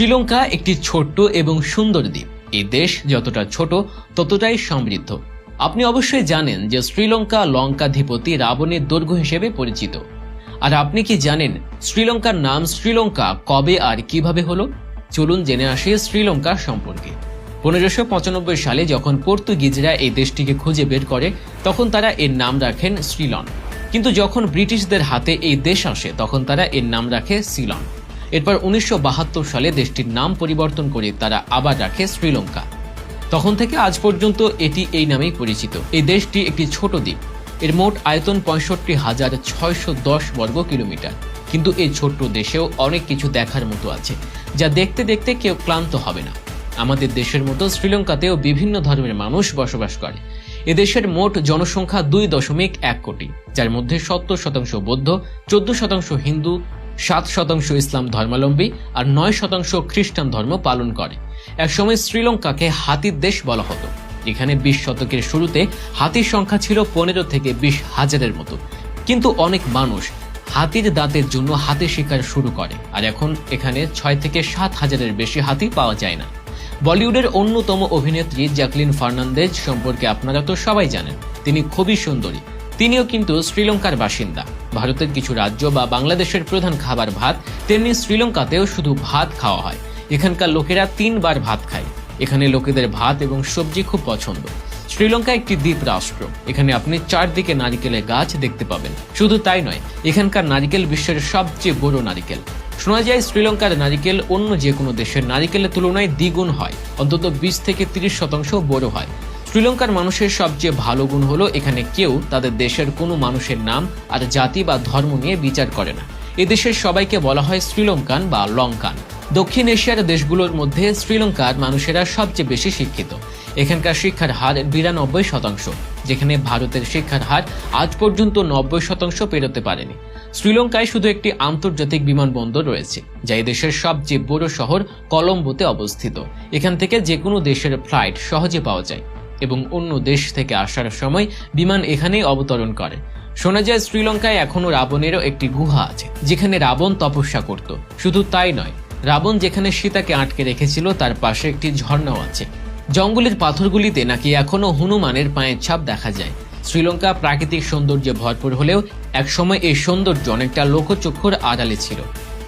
শ্রীলঙ্কা একটি ছোট্ট এবং সুন্দর দ্বীপ। এই দেশ যতটা ছোট, ততটাই সমৃদ্ধ। আপনি অবশ্যই জানেন যে শ্রীলঙ্কা লঙ্কাধিপতি রাবণের দৈর্ঘ্য হিসেবে পরিচিত। আর আপনি কি জানেন শ্রীলঙ্কার নাম শ্রীলঙ্কা কবে আর কীভাবে হলো? চলুন জেনে আসি শ্রীলঙ্কা সম্পর্কে। পনেরোশো পঁচানব্বই সালে যখন পর্তুগিজরা এই দেশটিকে খুঁজে বের করে, তখন তারা এর নাম রাখেন শ্রীলন কিন্তু যখন ব্রিটিশদের হাতে এই দেশ আসে, তখন তারা এর নাম রাখে সিলন। এরপর উনিশশো বাহাত্তর সালে দেশটির নাম পরিবর্তন করে তারা আবার রাখে শ্রীলঙ্কা। তখন থেকে আজ পর্যন্ত এটি এই নামেই পরিচিত। এই দেশটি একটি ছোট দ্বীপ। এর মোট আয়তন পঁয়ষট্টি হাজার ছয়শো দশ বর্গ কিলোমিটার। কিন্তু এই ছোট্ট দেশেও অনেক কিছু দেখার মতো আছে, যা দেখতে দেখতে কেউ ক্লান্ত হবে না। আমাদের দেশের মতো শ্রীলঙ্কাতেও বিভিন্ন ধর্মের মানুষ বসবাস করে। এদেশের মোট জনসংখ্যা দুই দশমিক এক কোটি, যার মধ্যে সত্তর শতাংশ বৌদ্ধ, চোদ্দ শতাংশ হিন্দু সাত শতাংশ ইসলাম ধর্মাবলম্বী আর নয় শতাংশ খ্রিস্টান ধর্ম পালন করে। একসময় শ্রীলঙ্কাকে হাতির দেশ বলা হতো। এখানে বিশ শতকের শুরুতে হাতির সংখ্যা ছিল পনেরো থেকে বিশ হাজারের মতো। কিন্তু অনেক মানুষ হাতির দাঁতের জন্য হাতি শিকার শুরু করে আর এখন এখানে ছয় থেকে সাত হাজারের বেশি হাতি পাওয়া যায় না। বলিউডের অন্যতম অভিনেত্রী জ্যাকলিন ফার্নান্দেজ সম্পর্কে আপনারা তো সবাই জানেন, তিনি খুবই সুন্দরী। তিনিও কিন্তু শ্রীলঙ্কার বাসিন্দা। ভারতের কিছু রাজ্য বা বাংলাদেশের প্রধান খাবার ভাত, তেমনি শ্রীলঙ্কাতেও শুধু ভাত খাওয়া হয়। এখানকার লোকেরা তিনবার ভাত খায়। এখানে লোকেদের ভাত এবং সবজি খুব পছন্দ। শ্রীলঙ্কা একটি দ্বীপ রাষ্ট্র। এখানে আপনি চারদিকে নারিকেলের গাছ দেখতে পাবেন। শুধু তাই নয়, এখানকার নারিকেল বিশ্বের সবচেয়ে বড় নারিকেল। শোনা যায়, শ্রীলঙ্কার নারিকেল অন্য যে কোনো দেশের নারিকেলের তুলনায় দ্বিগুণ হয়। অন্তত বিশ থেকে তিরিশ শতাংশ বড় হয়। শ্রীলঙ্কার মানুষের সবচেয়ে ভালো গুণ হলো এখানে কেউ তাদের দেশের কোনো মানুষের নাম আর জাতি বা ধর্ম নিয়ে বিচার করে না। এদেশের সবাইকে বলা হয় শ্রীলঙ্কান বা লঙ্কান। দক্ষিণ এশিয়ার দেশগুলোর মধ্যে শ্রীলঙ্কার মানুষেরা সবচেয়ে বেশি শিক্ষিত। এখানকার শিক্ষার হার বিরানব্বই শতাংশ, যেখানে ভারতের শিক্ষার হার আজ পর্যন্ত নব্বই শতাংশ পেরোতে পারেনি। শ্রীলঙ্কায় শুধু একটি আন্তর্জাতিক বিমানবন্দর রয়েছে, যা দেশের সবচেয়ে বড় শহর কলম্বোতে অবস্থিত। এখান থেকে যে কোনো দেশের ফ্লাইট সহজে পাওয়া যায়। এবং অন্য দেশ থেকে আসার সময় বিমান এখানেই অবতরণ করে। শোনা যায় শ্রীলঙ্কায় এখনও রাবণেরও একটি গুহা আছে, যেখানে রাবণ তপস্যা করত। শুধু তাই নয়, রাবণ যেখানে সীতাকে আটকে রেখেছিল, তার পাশে একটি ঝর্ণাও আছে। জঙ্গলের পাথরগুলিতে নাকি এখনও হনুমানের পায়ের ছাপ দেখা যায়। শ্রীলঙ্কা প্রাকৃতিক সৌন্দর্যে ভরপুর হলেও একসময় এই সৌন্দর্য অনেকটা লোকচক্ষুর আড়ালে ছিল।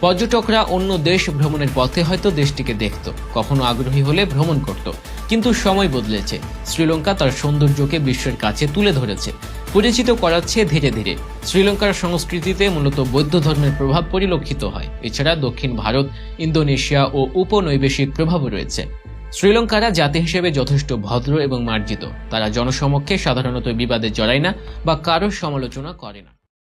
পর্যটকরা অন্য দেশ ভ্রমণের পথে হয়তো দেশটিকে দেখত, কখনো আগ্রহী হলে ভ্রমণ করত। কিন্তু সময় বদলেছে। শ্রীলঙ্কা তার সৌন্দর্যকে বিশ্বের কাছে তুলে ধরেছে। পরিচিত করাচ্ছে ধীরে ধীরে। শ্রীলঙ্কার সংস্কৃতিতে মূলত বৌদ্ধ ধর্মের প্রভাব পরিলক্ষিত হয়। এছাড়া দক্ষিণ ভারত, ইন্দোনেশিয়া ও উপনৈবেশিক প্রভাবও রয়েছে। শ্রীলঙ্কারা জাতি হিসেবে যথেষ্ট ভদ্র এবং মার্জিত। তারা জনসমক্ষে সাধারণত বিবাদে জড়ায় না বা কারও সমালোচনা করে না।